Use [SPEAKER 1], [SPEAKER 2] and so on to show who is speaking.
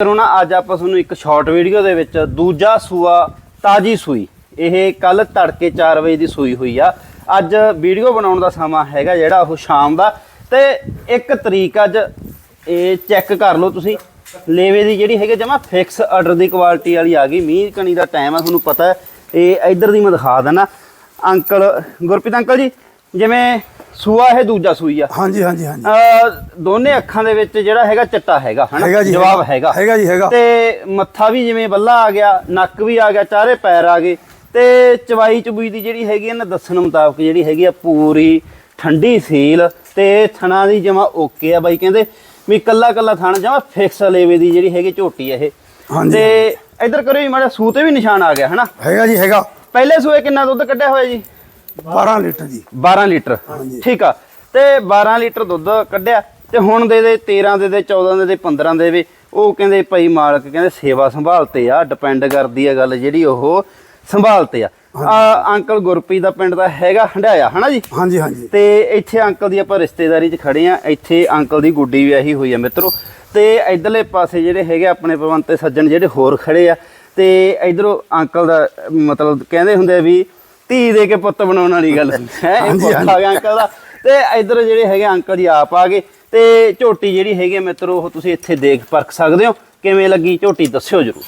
[SPEAKER 1] ਕਰੋ ਨਾ, ਅੱਜ ਆਪਾਂ ਤੁਹਾਨੂੰ ਇੱਕ ਸ਼ਾਰਟ ਵੀਡੀਓ ਦੇ ਵਿੱਚ ਦੂਜਾ ਸੂਆ ਤਾਜੀ ਸੂਈ, ਇਹ ਕੱਲ ਤੜਕੇ 4 ਵਜੇ ਦੀ ਸੂਈ ਹੋਈ ਆ। ਅੱਜ ਵੀਡੀਓ ਬਣਾਉਣ ਦਾ ਸਮਾਂ ਹੈਗਾ ਜਿਹੜਾ ਉਹ ਸ਼ਾਮ ਦਾ। ਤੇ ਇੱਕ ਤਰੀਕ ਅੱਜ ਇਹ ਚੈੱਕ ਕਰ ਲਓ ਤੁਸੀਂ। ਲੇਵੇ ਦੀ ਜਿਹੜੀ ਹੈਗੀ ਜਮਾ ਫਿਕਸ ਆਰਡਰ ਦੀ ਕੁਆਲਿਟੀ ਵਾਲੀ ਆ ਗਈ। ਮੀਂਹ ਕਣੀ ਦਾ ਟਾਈਮ ਆ, ਤੁਹਾਨੂੰ ਪਤਾ ਇਹ ਇੱਧਰ ਦੀ ਮੈਂ ਦਿਖਾ ਦਿੰਦਾ। ਅੰਕਲ, ਗੁਰਪ੍ਰੀਤ ਅੰਕਲ ਜੀ, ਜਿਵੇਂ ਸੂਆ ਇਹ ਦੂਜਾ ਸੂਈ ਆ।
[SPEAKER 2] ਹਾਂਜੀ ਹਾਂਜੀ ਹਾਂਜੀ।
[SPEAKER 1] ਅਹ ਦੋਨੇ ਅੱਖਾਂ ਦੇ ਵਿੱਚ ਜਿਹੜਾ ਹੈਗਾ ਚਿੱਟਾ ਹੈਗਾ ਹਨਾ?
[SPEAKER 2] ਹੈਗਾ ਜੀ,
[SPEAKER 1] ਜਵਾਬ
[SPEAKER 2] ਹੈਗਾ।
[SPEAKER 1] ਹੈਗਾ।
[SPEAKER 2] ਹੈਗਾ ਜੀ, ਹੈਗਾ।
[SPEAKER 1] ਤੇ ਮੱਥਾ ਵੀ ਜਿਵੇਂ ਬੱਲਾ ਆ ਗਿਆ ਨੱਕ ਵੀ ਆ ਗਿਆ ਚਾਰੇ ਪੈਰ ਆ ਗਏ। ਤੇ ਚਵਾਈ ਚਬੂਈ ਦੀ ਜਿਹੜੀ ਹੈਗੀ ਇਹਨਾਂ ਦੱਸਣ ਮੁਤਾਬਕ ਜਿਹੜੀ ਹੈਗੀ ਆ ਪੂਰੀ ਠੰਡੀ ਸੀਲ ਤੇ ਥਣਾ ਦੀ ਜਮਾ ਓਕੇ ਆ ਬਾਈ ਕਹਿੰਦੇ। ਵੀ ਕੱਲਾ ਕੱਲਾ ਥਣ ਜਮਾ ਫਿਕਸ ਲੇਵੇ ਦੀ ਜਿਹੜੀ ਹੈਗੀ ਝੋਟੀ ਆ ਇਹ।
[SPEAKER 2] ਹਾਂਜੀ,
[SPEAKER 1] ਤੇ ਇੱਧਰ ਕਰੋ ਜੀ ਮਾੜਾ ਸੂ ਤੇ ਵੀ ਨਿਸ਼ਾਨ ਆ ਗਿਆ ਹਨਾ?
[SPEAKER 2] ਹੈਗਾ ਜੀ ਹੈਗਾ।
[SPEAKER 1] ਪਹਿਲੇ ਸੂਏ ਕਿੰਨਾ ਦੁੱਧ ਕੱਢਿਆ ਹੋਇਆ ਜੀ?
[SPEAKER 2] 12 ਲੀਟਰ ਜੀ।
[SPEAKER 1] 12 ਲੀਟਰ। ਠੀਕ ਆ। ਤੇ 12 ਲੀਟਰ ਦੁੱਧ ਕੱਢਿਆ ਤੇ ਹੁਣ ਦੇ ਦੇ 13 ਦੇ ਦੇ 14 ਦੇ ਦੇ 15 ਦੇ ਵੀ। ਉਹ ਕਹਿੰਦੇ ਭਾਈ ਮਾਲਕ ਕਹਿੰਦੇ ਸੇਵਾ ਸੰਭਾਲ ਤੇ ਆ ਡਿਪੈਂਡ ਕਰਦੀ ਆ ਗੱਲ ਜਿਹੜੀ ਉਹ ਸੰਭਾਲ ਤੇ ਆ ਆ ਅੰਕਲ ਗੁਰਪ੍ਰੀਤ ਦਾ ਪਿੰਡ ਦਾ ਹੈਗਾ ਹੰਡਾਇਆ ਹਨਾ ਜੀ?
[SPEAKER 2] ਹਾਂਜੀ ਹਾਂਜੀ।
[SPEAKER 1] ਤੇ ਇੱਥੇ ਅੰਕਲ ਦੀ ਆਪਾਂ ਰਿਸ਼ਤੇਦਾਰੀ 'ਚ ਖੜੇ ਆ ਇੱਥੇ ਅੰਕਲ ਦੀ ਗੁੱਡੀ ਵਿਆਹੀ ਹੋਈ ਆ ਮਿੱਤਰੋ। ਤੇ ਇਧਰਲੇ ਪਾਸੇ ਜਿਹੜੇ ਹੈਗੇ ਆਪਣੇ ਪਵਨ ਤੇ ਸੱਜਣ ਜਿਹੜੇ ਹੋਰ ਖੜੇ ਆ। ਤੇ ਇਧਰੋਂ ਅੰਕਲ ਦਾ ਮਤਲਬ ਕਹਿੰਦੇ ਹੁੰਦੇ ਆ ਵੀ ਧੀ ਦੇ ਕੇ ਪੁੱਤ ਬਣਾਉਣ ਵਾਲੀ ਗੱਲ ਹੈ ਇਹ ਪੁੱਤ ਆ ਗਿਆ ਅੰਕਲ ਦਾ। ਤੇ ਇਧਰ ਜਿਹੜੇ ਹੈਗੇ ਅੰਕਲ ਜੀ ਆਪ ਆ ਗਏ। ਤੇ ਝੋਟੀ ਜਿਹੜੀ ਹੈਗੀ ਮਿੱਤਰੋ ਉਹ ਤੁਸੀਂ ਇੱਥੇ ਦੇਖ ਪਰਖ ਸਕਦੇ ਹੋ। ਕਿਵੇਂ ਲੱਗੀ ਝੋਟੀ ਦੱਸਿਓ ਜਰੂਰ।